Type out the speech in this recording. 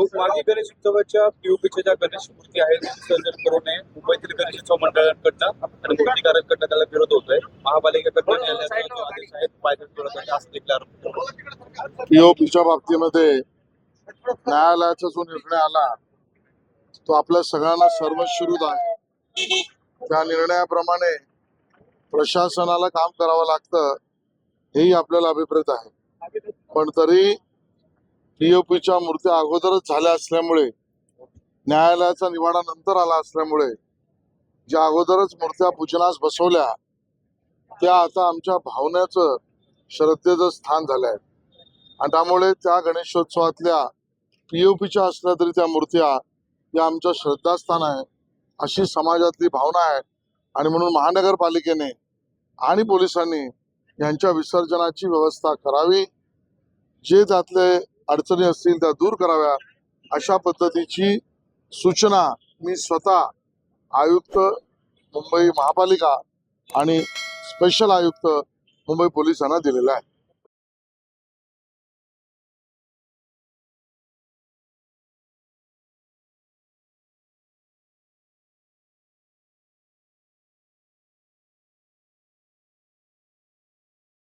हो, मागे गणेश उत्सवाच्या पीओपीच्या ज्या गणेश मूर्ती आहेत विसर्जन करू नये मुंबईतील गणेश उत्सव मंडळांकडनं आणि मूर्तीकारांकडनं त्याला विरोध होतोय. महापालिकेकडनं न्यायालयाचा जो आदेश आहे तो पायदळ करत आहे असं देखील आरोप होतो. पीओपीच्या बाबतीमध्ये न्यायालयाचा जो निर्णय आला तो आपल्या सगळ्यांना सर्वश्रुत आहे. त्या निर्णयाप्रमाणे प्रशासनाला काम करावं लागतं हेही आपल्याला अभिप्रेत आहे. पण तरी पीओपीच्या मूर्त्या अगोदरच झाल्या असल्यामुळे न्यायालयाचा निवाडा नंतर आला असल्यामुळे ज्या अगोदरच मूर्त्या पूजनास बसवल्या त्या आता आमच्या भावनेचं श्रद्धेचं स्थान झालं आहे आणि त्यामुळे त्या गणेशोत्सवातल्या पीओपीच्या असल्या तरी त्या मूर्त्या या आमचं श्रद्धास्थान आहे अशी समाजातली भावना आहे. आणि म्हणून महानगरपालिकेने आणि पोलिसांनी यांच्या विसर्जनाची व्यवस्था करावी जे त्यातले अडचणी असतील त्या दूर कराव्या अशा पद्धतीची सूचना मी स्वतः आयुक्त मुंबई महापालिका आणि स्पेशल आयुक्त मुंबई पोलिसांना दिलेला आहे